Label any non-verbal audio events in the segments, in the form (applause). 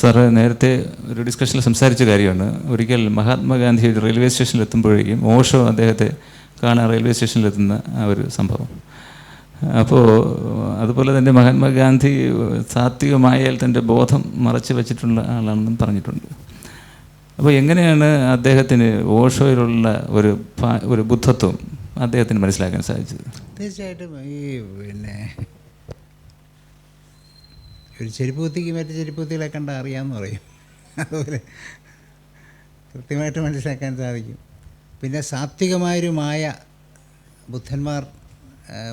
Sir നേരത്തെ ഒരു ഡിസ്കഷനിൽ സംസാരിച്ച കാര്യമാണ്. ഒരിക്കൽ മഹാത്മാഗാന്ധി ഒരു റെയിൽവേ സ്റ്റേഷനിൽ എത്തുമ്പോഴേക്കും ഓഷോ അദ്ദേഹത്തെ കാണാൻ റെയിൽവേ സ്റ്റേഷനിലെത്തുന്ന ആ ഒരു സംഭവം. അപ്പോൾ അതുപോലെ തന്നെ മഹാത്മാഗാന്ധി സാത്വികമായാൽ തന്റെ ബോധം മറച്ചു വച്ചിട്ടുള്ള ആളാണെന്നും പറഞ്ഞിട്ടുണ്ട്. അപ്പോൾ എങ്ങനെയാണ് അദ്ദേഹത്തിന് ഓഷോയിലുള്ള ഒരു ഒരു ബുദ്ധത്വം അദ്ദേഹത്തിന് മനസ്സിലാക്കാൻ സാധിച്ചത്? തീർച്ചയായിട്ടും ഈ പിന്നെ ഒരു ചെരുപ്പ് കുത്തിക്ക് മറ്റു ചെരുപ്പ് കുത്തികളെ കണ്ട അറിയാമെന്ന് പറയും. അതുപോലെ കൃത്യമായിട്ട് മനസ്സിലാക്കാൻ സാധിക്കും. പിന്നെ സാത്വികമായൊരു മായ ബുദ്ധന്മാർ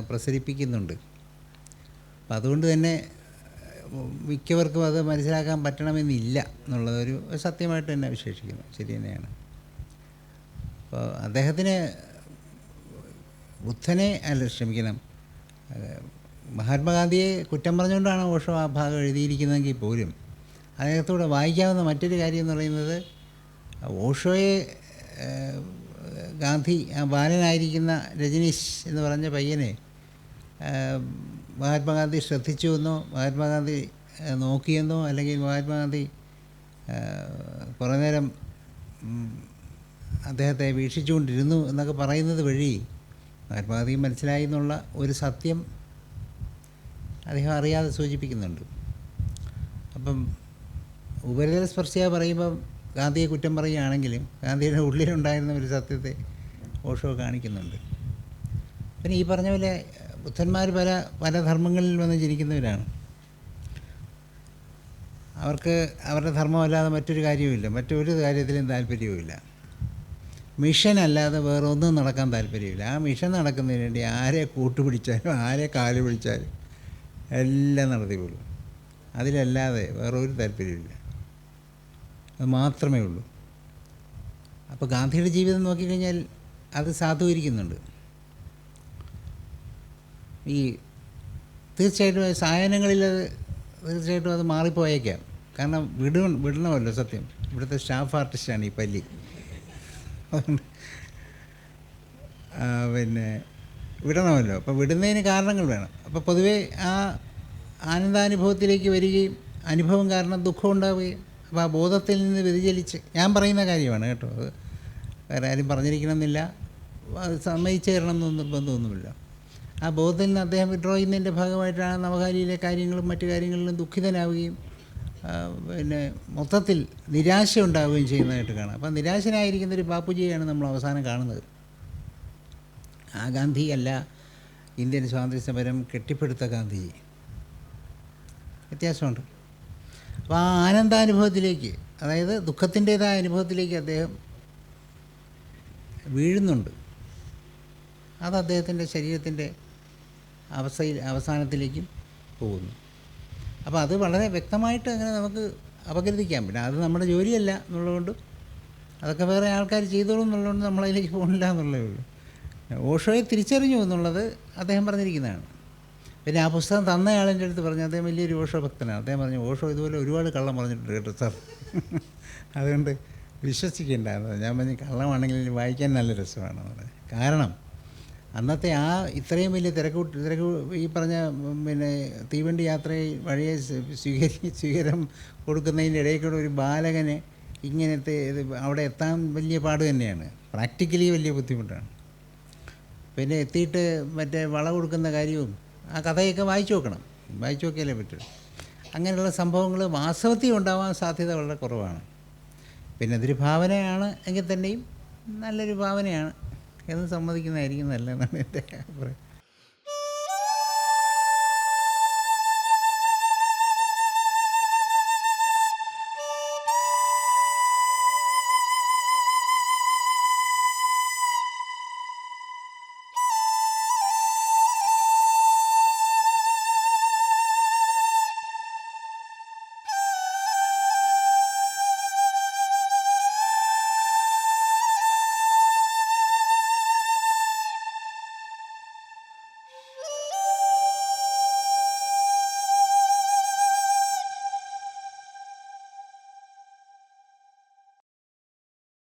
പ്രസരിപ്പിക്കുന്നുണ്ട്. അപ്പം അതുകൊണ്ട് തന്നെ മിക്കവർക്കും അത് മനസ്സിലാക്കാൻ പറ്റണമെന്നില്ല എന്നുള്ളതൊരു സത്യമായിട്ട് തന്നെ വിശേഷിക്കുന്നു. ശരി തന്നെയാണ്. അപ്പോൾ അദ്ദേഹത്തിന് ബുദ്ധനെ അല്ല ക്ഷമിക്കണം മഹാത്മാഗാന്ധിയെ കുറ്റം പറഞ്ഞുകൊണ്ടാണ് ഓഷോ ആ ഭാഗം എഴുതിയിരിക്കുന്നതെങ്കിൽ പോലും അദ്ദേഹത്തോടെ വായിക്കാവുന്ന മറ്റൊരു കാര്യം എന്ന് പറയുന്നത് ഓഷോയെ ഗാന്ധി ബാലനായിരിക്കുന്ന രജനീഷ് എന്ന് പറഞ്ഞ പയ്യനെ മഹാത്മാഗാന്ധി ശ്രദ്ധിച്ചു എന്നോ മഹാത്മാഗാന്ധി നോക്കിയെന്നോ അല്ലെങ്കിൽ മഹാത്മാഗാന്ധി കുറേ നേരം അദ്ദേഹത്തെ വീക്ഷിച്ചുകൊണ്ടിരുന്നു എന്നൊക്കെ പറയുന്നത് വഴി മഹാത്മാഗാന്ധി മനസ്സിലായി എന്നുള്ള ഒരു സത്യം അദ്ദേഹം അറിയാതെ സൂചിപ്പിക്കുന്നുണ്ട്. അപ്പം ഉപരിതല സ്പർശിയ പറയുമ്പം ഗാന്ധിയെ കുറ്റം പറയുകയാണെങ്കിലും ഗാന്ധിയുടെ ഉള്ളിലുണ്ടായിരുന്ന ഒരു സത്യത്തെ ഓഷോ കാണിക്കുന്നുണ്ട്. പിന്നെ ഈ പറഞ്ഞ പോലെ ബുദ്ധന്മാർ പല പല ധർമ്മങ്ങളിൽ വന്ന് ജനിക്കുന്നവരാണ്. അവർക്ക് അവരുടെ ധർമ്മമല്ലാതെ മറ്റൊരു കാര്യവുമില്ല. മറ്റൊരു കാര്യത്തിലും താല്പര്യവുമില്ല. മിഷൻ അല്ലാതെ വേറെ ഒന്നും നടക്കാൻ താല്പര്യമില്ല. ആ മിഷൻ നടക്കുന്നതിന് വേണ്ടി ആരെ കൂട്ടുപിടിച്ചാലും ആരെ കാൽ പിടിച്ചാലും എല്ലാം നടത്തിക്കൊള്ളൂ അതിലല്ലാതെ വേറെ ഒരു താല്പര്യമില്ല അത് മാത്രമേ ഉള്ളൂ. അപ്പോൾ ഗാന്ധിയുടെ ജീവിതം നോക്കിക്കഴിഞ്ഞാൽ അത് സാധൂകരിക്കുന്നുണ്ട്. ഈ തീർച്ചയായിട്ടും സായനങ്ങളിൽ അത് തീർച്ചയായിട്ടും അത് മാറിപ്പോയേക്കാം. കാരണം വിട വിടണമല്ലോ സത്യം. ഇവിടുത്തെ സ്റ്റാഫ് ആർട്ടിസ്റ്റാണ് ഈ പല്ലി. പിന്നെ വിടണമല്ലോ. അപ്പോൾ വിടുന്നതിന് കാരണങ്ങൾ വേണം. അപ്പോൾ പൊതുവേ ആ ആനന്ദാനുഭവത്തിലേക്ക് വരികയും അനുഭവം കാരണം ദുഃഖം ഉണ്ടാവുകയും അപ്പോൾ ആ ബോധത്തിൽ നിന്ന് വ്യതിചലിച്ച് ഞാൻ പറയുന്ന കാര്യമാണ് കേട്ടോ. അത് വേറെ ആരും പറഞ്ഞിരിക്കണമെന്നില്ല. അത് സമ്മതിച്ചു തരണം എന്നൊന്നും നിർബന്ധമൊന്നുമില്ല. ആ ബോധത്തിൽ നിന്ന് അദ്ദേഹം വിഡ്രോ ചെയ്യുന്നതിന്റെ ഭാഗമായിട്ടാണ് നവകാലിയിലെ കാര്യങ്ങളും മറ്റു കാര്യങ്ങളിലും ദുഃഖിതനാവുകയും പിന്നെ മൊത്തത്തിൽ നിരാശ ഉണ്ടാവുകയും ചെയ്യുന്നതായിട്ട് കാണാം. അപ്പം നിരാശനായിരിക്കുന്ന ഒരു ബാപ്പുജിയാണ് നമ്മൾ അവസാനം കാണുന്നത്. ആ ഗാന്ധി അല്ല ഇന്ത്യൻ സ്വാതന്ത്ര്യ സമരം കെട്ടിപ്പടുത്ത ഗാന്ധിജി വ്യത്യാസമുണ്ട്. അപ്പോൾ ആ ആനന്ദാനുഭവത്തിലേക്ക് അതായത് ദുഃഖത്തിന്റേതായ അനുഭവത്തിലേക്ക് അദ്ദേഹം വീഴുന്നുണ്ട്. അത് അദ്ദേഹത്തിന്റെ ശരീരത്തിന്റെ അവസ്ഥയിൽ അവസാനത്തിലേക്കും പോകുന്നു. അപ്പോൾ അത് വളരെ വ്യക്തമായിട്ട് അങ്ങനെ നമുക്ക് അപഗ്രഥിക്കാം. പിന്നെ അത് നമ്മുടെ ജോലിയല്ല എന്നുള്ളതുകൊണ്ട് അതൊക്കെ വേറെ ആൾക്കാർ ചെയ്തോളൂ എന്നുള്ളതുകൊണ്ട് നമ്മളതിലേക്ക് പോകണില്ല എന്നുള്ളതേ ഉള്ളൂ. ഓഷോയെ തിരിച്ചറിഞ്ഞു എന്നുള്ളത് അദ്ദേഹം പറഞ്ഞിരിക്കുന്നതാണ്. പിന്നെ ആ പുസ്തകം തന്നയാളിന്റെ അടുത്ത് പറഞ്ഞു അദ്ദേഹം വലിയൊരു ഓഷോ ഭക്തനാണ്. അദ്ദേഹം പറഞ്ഞു ഓഷോ ഇതുപോലെ ഒരുപാട് കള്ളം പറഞ്ഞിട്ടുണ്ട് കേട്ടോ സാർ. (laughs) അതുകൊണ്ട് വിശ്വസിക്കേണ്ട ഞാൻ പറഞ്ഞു കള്ളമാണെങ്കിൽ വായിക്കാൻ നല്ല രസമാണ്. കാരണം അന്നത്തെ ആ ഇത്രയും വലിയ തിരക്കൂട്ട് തിരക്ക് ഈ പറഞ്ഞ പിന്നെ തീവണ്ടി യാത്രയിൽ വഴിയെ സ്വീ- സ്വീകരി സ്വീകരം കൊടുക്കുന്നതിന്റെ ഇടയിൽ ഒരു ബാലകന് ഇങ്ങനത്തെ ഇത് അവിടെ എത്താൻ വലിയ പാട് തന്നെയാണ്. പ്രാക്ടിക്കലി വലിയ ബുദ്ധിമുട്ടാണ്. പിന്നെ എത്തിയിട്ട് മറ്റേ വള കൊടുക്കുന്ന കാര്യവും ആ കഥയൊക്കെ വായിച്ചു നോക്കണം വായിച്ചു നോക്കിയാലേ പറ്റുള്ളൂ അങ്ങനെയുള്ള സംഭവങ്ങൾ വാസ്തവത്തിൽ ഉണ്ടാവാൻ സാധ്യത വളരെ കുറവാണ്. പിന്നെ അതൊരു ഭാവനയാണ് എങ്കിൽ തന്നെയും നല്ലൊരു ഭാവനയാണ്. എന്ന് സമ്മതിക്കുന്നതായിരിക്കും നല്ലതെന്നാണ് എന്റെ അഭിപ്രായം.